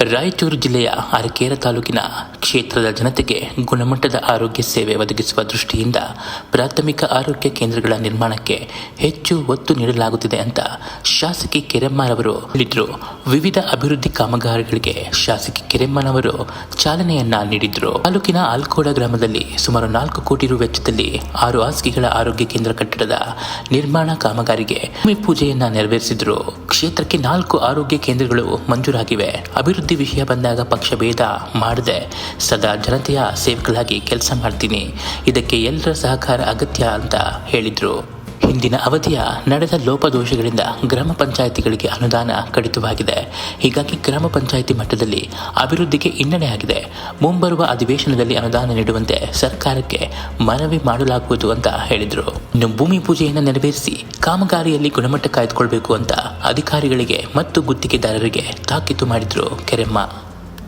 ರಾಯಚೂರು ಜಿಲ್ಲೆಯ ಅರಕೇರ ತಾಲೂಕಿನ ಕ್ಷೇತ್ರದ ಜನತೆಗೆ ಗುಣಮಟ್ಟದ ಆರೋಗ್ಯ ಸೇವೆ ಒದಗಿಸುವ ದೃಷ್ಟಿಯಿಂದ ಪ್ರಾಥಮಿಕ ಆರೋಗ್ಯ ಕೇಂದ್ರಗಳ ನಿರ್ಮಾಣಕ್ಕೆ ಹೆಚ್ಚು ಒತ್ತು ನೀಡಲಾಗುತ್ತಿದೆ ಅಂತ ಶಾಸಕಿ ಕೆರೆಮ್ಮನವರು ಹೇಳಿದರು. ವಿವಿಧ ಅಭಿವೃದ್ಧಿ ಕಾಮಗಾರಿಗಳಿಗೆ ಶಾಸಕಿ ಕೆರೆಮ್ಮನವರು ಚಾಲನೆಯನ್ನ ನೀಡಿದ್ರು. ತಾಲೂಕಿನ ಆಲ್ಕೋಡ ಗ್ರಾಮದಲ್ಲಿ ಸುಮಾರು ನಾಲ್ಕು ಕೋಟಿ ರು ವೆಚ್ಚದಲ್ಲಿ ಆರು ಹಾಸಿಗೆಗಳ ಆರೋಗ್ಯ ಕೇಂದ್ರ ಕಟ್ಟಡದ ನಿರ್ಮಾಣ ಕಾಮಗಾರಿಗೆ ಭೂಮಿ ಪೂಜೆಯನ್ನ ನೆರವೇರಿಸಿದ್ರು. ಕ್ಷೇತ್ರಕ್ಕೆ ನಾಲ್ಕು ಆರೋಗ್ಯ ಕೇಂದ್ರಗಳು ಮಂಜೂರಾಗಿವೆ. ಅಭಿವೃದ್ಧಿ ವಿಷಯ ಬಂದಾಗ ಪಕ್ಷಭೇದ ಮಾಡದೆ ಸದಾ ಜನತೆಯ ಸೇವಕರಾಗಿ ಕೆಲಸ ಮಾಡ್ತೀನಿ. ಇದಕ್ಕೆ ಎಲ್ಲರ ಸಹಕಾರ ಅಗತ್ಯ ಅಂತ ಹೇಳಿದರು. ಹಿಂದಿನ ಅವಧಿಯ ನಡೆದ ಲೋಪದೋಷಗಳಿಂದ ಗ್ರಾಮ ಪಂಚಾಯಿತಿಗಳಿಗೆ ಅನುದಾನ ಕಡಿತವಾಗಿದೆ. ಹೀಗಾಗಿ ಗ್ರಾಮ ಪಂಚಾಯಿತಿ ಮಟ್ಟದಲ್ಲಿ ಅಭಿವೃದ್ಧಿಗೆ ಹಿನ್ನಡೆಯಾಗಿದೆ ಮುಂಬರುವ ಅಧಿವೇಶನದಲ್ಲಿ ಅನುದಾನ ನೀಡುವಂತೆ ಸರ್ಕಾರಕ್ಕೆ ಮನವಿ ಮಾಡಲಾಗುವುದು ಅಂತ ಹೇಳಿದರು. ಇನ್ನು ಭೂಮಿ ಪೂಜೆಯನ್ನು ನೆರವೇರಿಸಿ ಕಾಮಗಾರಿಯಲ್ಲಿ ಗುಣಮಟ್ಟ ಕಾಯ್ದುಕೊಳ್ಬೇಕು ಅಂತ ಅಧಿಕಾರಿಗಳಿಗೆ ಮತ್ತು ಗುತ್ತಿಗೆದಾರರಿಗೆ ತಾಕೀತು ಮಾಡಿದರು ಕೆರೆಮ್ಮ.